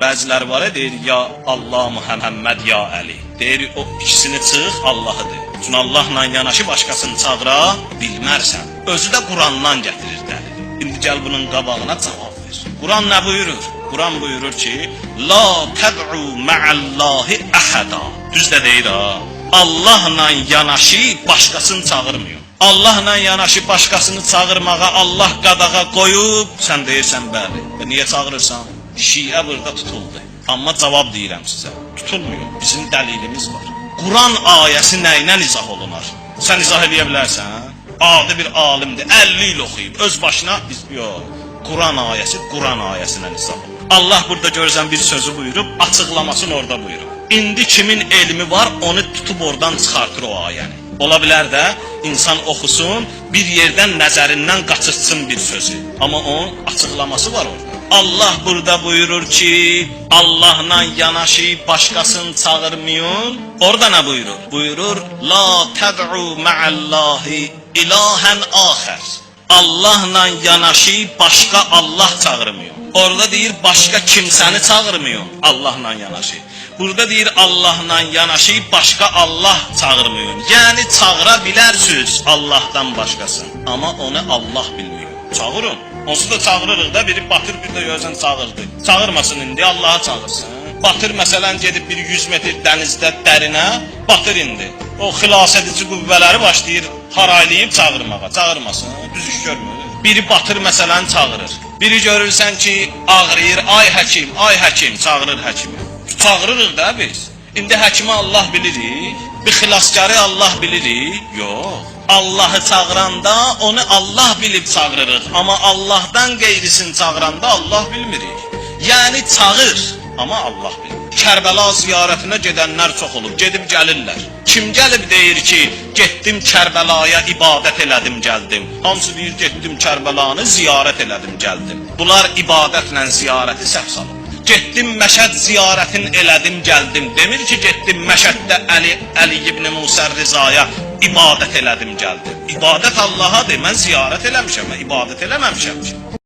Bəziləri var deyir ya Allah Muhammed ya Əli. Deyir o ikisini çıx Allahıdır. Çünki Allahla yanaşı başqasını çağıra bilmərsən. Özü də Qurandan gətirir dəlili. İndi gəl bunun qabağına cavab ver. Quran nə buyurur? Quran buyurur ki: "La tad'u ma'allahi ahada." Düz də deyir ha. Allahla yanaşı başqasını çağırmıyor. Allahla yanaşı başqasını çağırmağa Allah qadağa qoyub, sən deyirsən bəli. E, niyə çağırırsan? Şiə burada tutuldu. Amma cavab deyirəm sizə. Tutulmuyor. Bizim dəlilimiz var. Quran ayəsi nə ilə izah olunar? Sən izah edə bilərsən? Adi bir alimdir. 50 il oxuyub öz başına biz yox. Quran ayəsi Quran ayəsindən izah olunur. Allah burada görürsən bir sözü buyurub, açıqlamasını orada buyurub. İndi kimin elmi var, onu tutub oradan çıxartır o ayəni. Ola bilər də insan oxusun, bir yerdən nəzərindən qaçırtsın bir sözü. Amma onun açıqlaması var orada. Allah burada buyurur ki, Allahla yanaşı başqasını çağırmayın. Orada nə buyurur? Buyurur, La təd'u ma'allahi ilahen axər. Allahla yanaşı başqa Allah çağırmıyor. Orada deyir başqa kimsəni çağırmıyor Allahla yanaşı. Burada deyir Allahla yanaşı başqa Allah çağırmıyor. Yəni çağıra bilərsiniz Allahdan başqasını, amma onu Allah bilmiyor. Çağırın. Onsuz da çağırırıq da biri batır bir də görsən çağırdı. Çağırmasın indi Allah'a çağırsın. Batır məsələn gedib bir 100 metr dənizdə dərinə, batır indi. O xilas edici qüvvələri başlayır haraylayıb çağırmağa. Çağırmasın, düz iş görmür. Biri batır məsələn çağırır. Biri görürsən ki, ağrıyır, ay həkim, ay həkim çağırır həkimi. Çağırırıq da biz. İndi həkimi Allah bilirik, bir xilaskarı Allah bilirik. Yox. Allahı çağıranda onu Allah bilib çağırırıq, amma Allahdan qeyrisini çağıranda Allah bilmirik. Yəni çağır, amma Allah bilir. Kərbəla ziyarətinə gedənlər çox olub, gedib gəlirlər. Kim gəlib deyir ki, getdim Kərbəlaya ibadət elədim, gəldim. Hamısı deyir, getdim Kərbəlanı ziyarət elədim, gəldim. Bunlar ibadətlə ziyarəti səhv salıb. Getdim Məşəd ziyarətin elədim, gəldim. Demir ki, getdim Məşəddə Əli Əli ibn Musa Rizaya ibadət elədim, gəldim. İbadət Allah'a de, mən ziyarət eləmişəm, ibadət eləməmişəm ki.